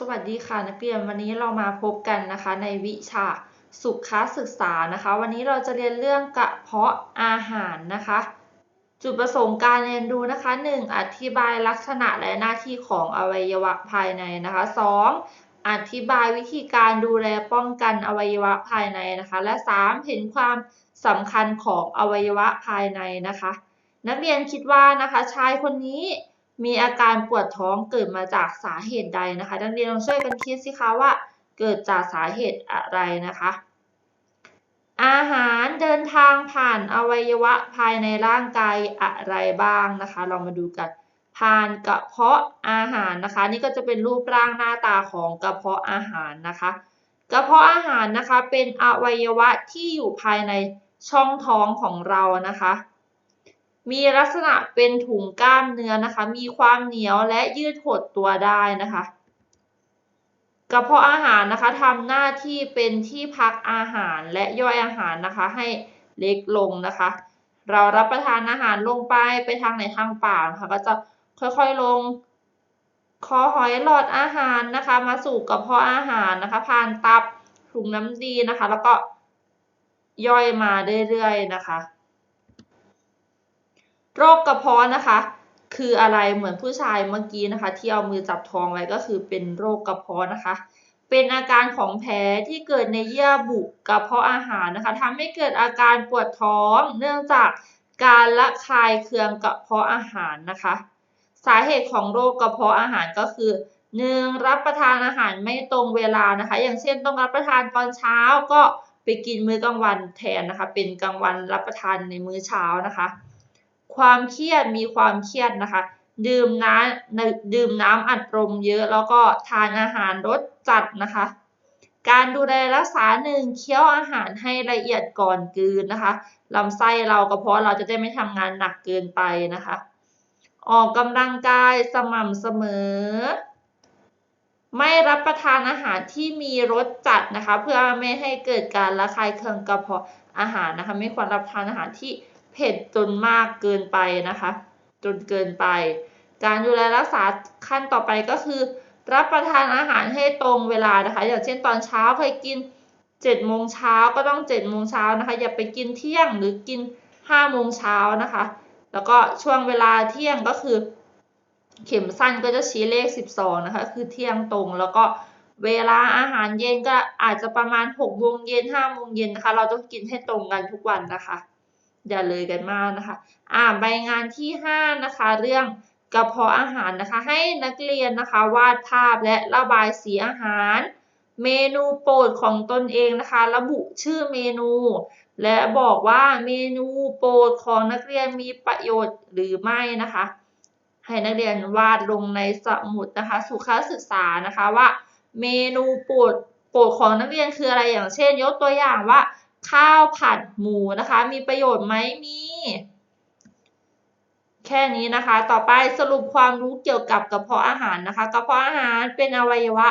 สวัสดีค่ะนักเรียนวันนี้เรามาพบกันนะคะในวิชาสุขศึกษานะคะ วันนี้เราจะเรียนเรื่องกระเพาะอาหารนะคะ จุดประสงค์การเรียนรู้นะคะ 1. อธิบายลักษณะและหน้าที่ของอวัยวะภายในนะคะ 2. อธิบายวิธีการดูแลป้องกันอวัยวะภายในนะคะ และ 3. เห็นความสำคัญของอวัยวะภายในนะคะ นักเรียนคิดว่านะคะชายคนนี้ มีอาการปวดท้องเกิดมาจากสาเหตุใดนะคะ นักเรียนลองช่วยกันคิดสิคะว่า เกิดจากสาเหตุอะไรนะคะ อาหารเดินทางผ่านอวัยวะภายในร่างกายอะไรบ้างนะคะเรามาดูกันผ่านกระเพาะอาหารนะคะ นี่ก็จะเป็นรูปร่างหน้าตาของกระเพาะอาหารนะคะ กระเพาะอาหารนะคะเป็นอวัยวะที่อยู่ภายในช่องท้องของเรานะคะ มีลักษณะเป็นถุงกล้ามเนื้อนะคะ มีความเหนียวและยืดหดตัวได้นะคะกระเพาะอาหารนะคะทำหน้าที่เป็นที่พักอาหารและย่อยอาหารนะคะ ให้เล็กลงนะคะ เรารับประทานอาหารลงไปไปทางไหนทางปากค่ะก็จะค่อยๆลง คอหอยหลอดอาหารนะคะ มาสู่กระเพาะอาหารนะคะ ผ่านตับถุงน้ำดีนะคะ แล้วก็ย่อยมาเรื่อยๆนะคะ โรคกระเพาะนะคะ คืออะไรเหมือนผู้ชายเมื่อกี้นะคะ ที่เอามือจับท้องไว้ก็คือเป็นโรคกระเพาะนะคะ เป็นอาการของแผลที่เกิดในเยื่อบุกระเพาะอาหารนะคะทำให้เกิดอาการปวดท้องเนื่องจากการละคายเคืองกระเพาะอาหารนะคะ สาเหตุของโรคกระเพาะอาหารก็คือหนึ่งรับประทานอาหารไม่ตรงเวลานะคะ อย่างเช่นต้องรับประทานตอนเช้าก็ไปกินมื้อกลางวันแทนนะคะ เป็นกลางวันรับประทานในมื้อเช้านะคะ ความเครียดมีความเครียดนะคะ ดื่มน้ำดื่มน้ำอัดลมเยอะ แล้วก็ทานอาหารรสจัดนะคะ การดูแลรักษาหนึ่งเคี้ยวอาหารให้ละเอียดก่อนกืนนะคะลำไส้เรากระเพาะเราจะได้ไม่ทำงานหนักเกินไปนะคะ ออกกำลังกายสม่ำเสมอ ไม่รับประทานอาหารที่มีรสจัดนะคะ เพื่อไม่ให้เกิดการระคายเคืองกระเพาะอาหารนะคะ ไม่ควรรับประทานอาหารที่ เผ็ดจนมากเกินไปนะคะ จนเกินไป การดูแลรักษาขั้นต่อไปก็คือ รับประทานอาหารให้ตรงเวลานะคะ อย่างเช่นตอนเช้าเคยกิน7จ็ดโมงเช้าก็ต้อง7จ็ดโมงเช้านะคะ อย่าไปกินเที่ยงหรือกิน5้าโมงเช้านะคะ แล้วก็ช่วงเวลาเที่ยงก็คือ เข็มสั้นก็จะชี้เลข 12 นะคะ คือเที่ยงตรงแล้วก็เวลาอาหารเย็นก็อาจจะประมาณ6โมงเย็น5โมงเย็นนะคะ เราต้องกินให้ตรงกันทุกวันนะคะ อย่าเลยกันมากนะคะ อ่าใบงานที่ 5 นะคะ เรื่องกระเพาะอาหารนะคะ ให้นักเรียนนะคะวาดภาพและระบายสีอาหาร เมนูโปรดของตนเองนะคะ ระบุชื่อเมนู และบอกว่าเมนูโปรดของนักเรียนมีประโยชน์หรือไม่นะคะ ให้นักเรียนวาดลงในสมุดนะคะ สุขศึกษานะคะว่า เมนูโปรดโปรดของนักเรียนคืออะไรอย่างเช่น ยกตัวอย่างว่า ข้าวผัดหมูนะคะ มีประโยชน์ไหมมี แค่นี้นะคะ ต่อไปสรุปความรู้เกี่ยวกับกระเพาะอาหารนะคะ กระเพาะอาหารเป็นอวัยวะ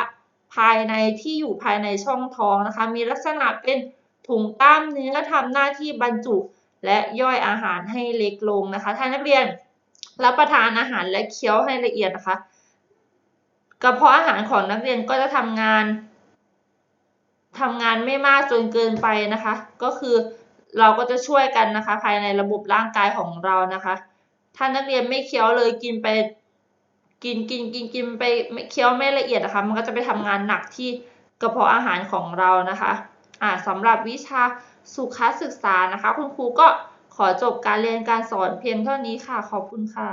ภายในที่อยู่ภายในช่องท้องนะคะ มีลักษณะเป็นถุงกล้ามเนื้อทำหน้าที่บรรจุ และย่อยอาหารให้เล็กลงนะคะท่านนักเรียนรับประทานอาหารและเคี้ยวให้ละเอียดนะคะ กระเพาะอาหารของนักเรียนก็จะทำงาน ทำงานไม่มากจนเกินไปนะคะ ก็คือเราก็จะช่วยกันนะคะ ภายในระบบร่างกายของเรานะคะ ถ้านักเรียนไม่เคี้ยวเลยกินไปกินกินกินกินไปไม่เคี้ยวไม่ละเอียดนะคะ มันก็จะไปทำงานหนักที่กระเพาะอาหารของเรานะคะอ่าสำหรับวิชาสุขศึกษานะคะ คุณครูก็ขอจบการเรียนการสอนเพียงเท่านี้ค่ะ ขอบคุณค่ะ